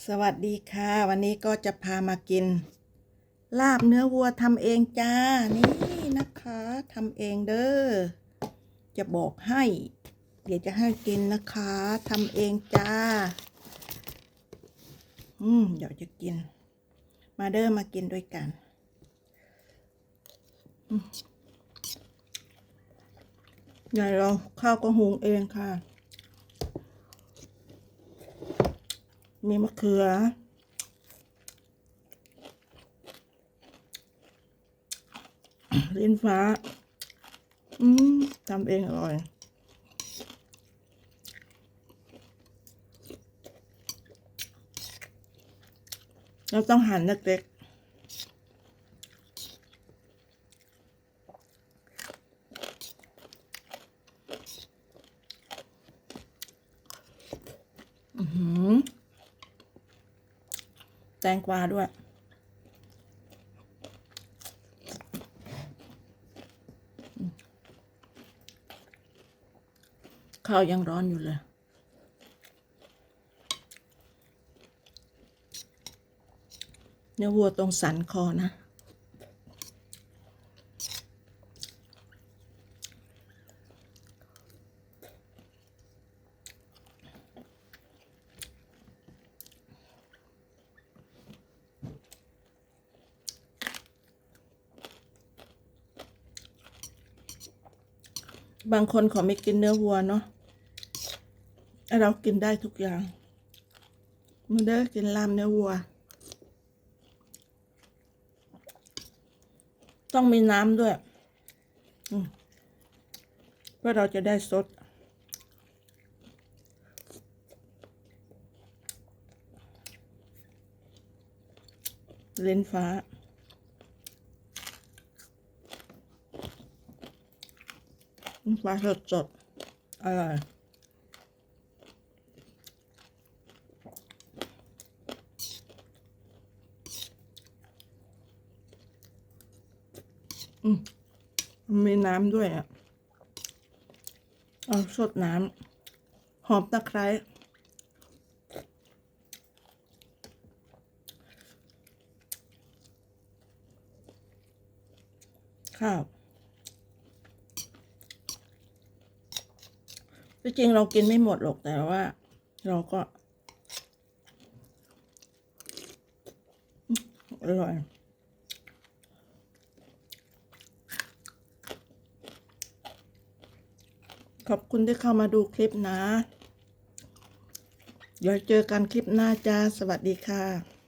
สวัสดีค่ะ วันนี้ก็จะพามากิน ลาบเนื้อวัวทำเองจ้า นี่นะคะทำเองเด้อ จะบอกให้ เดี๋ยวจะให้กินนะคะทำเองจ้า อืมเดี๋ยวจะกิน มาเด้อมากินด้วยกันอืมใหญ่เราข้าวก็หุงเองค่ะ มีมะเขือ ลิ้นฟ้า อืมทำเองอร่อยเราต้องหั่นเล็กๆอือหือ แตงกวาด้วย ข้าวยังร้อนอยู่เลย เนื้อวัวตรงสันคอนะ บางคนขาไม่กินเนื้อวัวเนาะเรากินได้ทุกอย่างมันได้กินลามเนื้อวัว ต้องมีน้ำด้วยเพื่อเราจะได้สดเลนฟ้า ปลาสดสดอร่อยอืมมีน้ำด้วยอะเอาสดน้ำ หอมตะไคร้ข้าว ที่จริงเรากินไม่หมดหรอกแต่ว่า เราก็ อร่อยขอบคุณที่เข้ามาดูคลิปนะ เดี๋ยวเจอกันคลิปหน้าจ้า สวัสดีค่ะ